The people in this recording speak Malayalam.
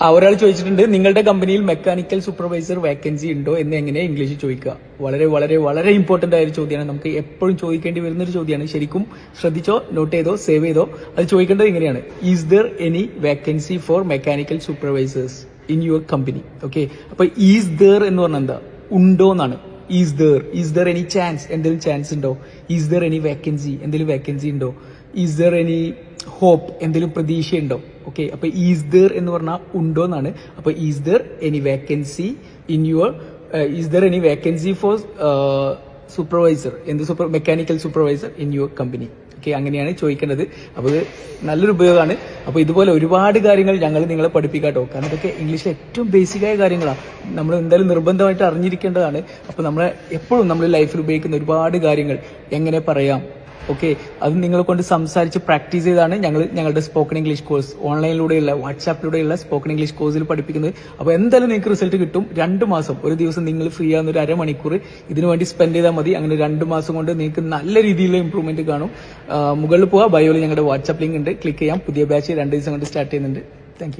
ആ ഒരാൾ ചോദിച്ചിട്ടുണ്ട് നിങ്ങളുടെ കമ്പനിയിൽ മെക്കാനിക്കൽ സൂപ്പർവൈസർ വേക്കൻസി ഉണ്ടോ? എന്ന് എങ്ങനെ ഇംഗ്ലീഷിൽ ചോദിക്കുക. വളരെ വളരെ വളരെ ഇമ്പോർട്ടന്റ് ആയ ഒരു ചോദ്യമാണ്. നമുക്ക് എപ്പോഴും ചോദിക്കേണ്ടി വരുന്ന ഒരു ചോദ്യമാണ്. ശരിക്കും ശ്രദ്ധിച്ചോ നോട്ട് ചെയ്തോ സേവ് ചെയ്തോ അത് ചോദിക്കേണ്ടത് ഇങ്ങനെയാണ്. Is there any vacancy for mechanical supervisors in your company okay അപ്പൊ ഈസ് ദർ എന്ന് പറഞ്ഞാൽ എന്താ? ഉണ്ടോ എന്നാണ്. Is there is there any chance എന്തെങ്കിലും ചാൻസ് ഉണ്ടോ? ഈസ് ദർ എനി വേക്കൻസി എന്തെങ്കിലും വേക്കൻസി ഉണ്ടോ? ഈസ് ദർ എനി ഹോപ്പ് എന്തെങ്കിലും പ്രതീക്ഷയുണ്ടോ? ഓക്കെ അപ്പൊ ഈസ് ദർ എന്ന് പറഞ്ഞാൽ ഉണ്ടോ എന്നാണ് അപ്പൊ is there any vacancy in your is there any vacancy for supervisor എന്ത് super mechanical supervisor in your company okay അങ്ങനെയാണ് ചോദിക്കേണ്ടത്. അപ്പോൾ നല്ലൊരു ഉപയോഗമാണ്. അപ്പോൾ ഇതുപോലെ ഒരുപാട് കാര്യങ്ങൾ ഞങ്ങൾ നിങ്ങളെ പഠിപ്പിക്കാട്ടോ കാരണം ഇതൊക്കെ ഇംഗ്ലീഷിലെ ഏറ്റവും ബേസിക്കായ കാര്യങ്ങളാണ് നമ്മൾ എന്തായാലും നിർബന്ധമായിട്ട് അറിഞ്ഞിരിക്കേണ്ടതാണ്. അപ്പോൾ നമ്മളെ എപ്പോഴും നമ്മൾ ലൈഫിൽ ഉപയോഗിക്കുന്ന ഒരുപാട് കാര്യങ്ങൾ എങ്ങനെ പറയാം? ഓക്കെ അത് നിങ്ങളെ കൊണ്ട് സംസാരിച്ച് പ്രാക്ടീസ് ചെയ്താണ് ഞങ്ങൾ ഞങ്ങളുടെ സ്പോക്കൺ ഇംഗ്ലീഷ് കോഴ്സ് ഓൺലൈനിലൂടെയുള്ള വാട്സാപ്പിലൂടെയുള്ള സ്പോക്കൺ ഇംഗ്ലീഷ് കോഴ്സിൽ പഠിപ്പിക്കുന്നത്. അപ്പോൾ എന്തായാലും നിങ്ങൾക്ക് റിസൾട്ട് കിട്ടും. രണ്ട് മാസം ഒരു ദിവസം നിങ്ങൾ ഫ്രീ ആകുന്ന ഒരു അരമണിക്കൂർ ഇതിനു വേണ്ടി സ്പെൻഡ് ചെയ്താൽ മതി. അങ്ങനെ രണ്ട് മാസം കൊണ്ട് നിങ്ങൾക്ക് നല്ല രീതിയിലുള്ള ഇംപ്രൂവ്മെന്റ് കാണും. മുകളിൽ പോവാ ബയോയിൽ ഞങ്ങളുടെ വാട്സാപ്പ് ലിങ്ക് ഉണ്ട്. ക്ലിക്ക് ചെയ്യാം. പുതിയ ബാച്ച് രണ്ട് ദിവസം കൊണ്ട് സ്റ്റാർട്ട് ചെയ്യുന്നുണ്ട്. താങ്ക്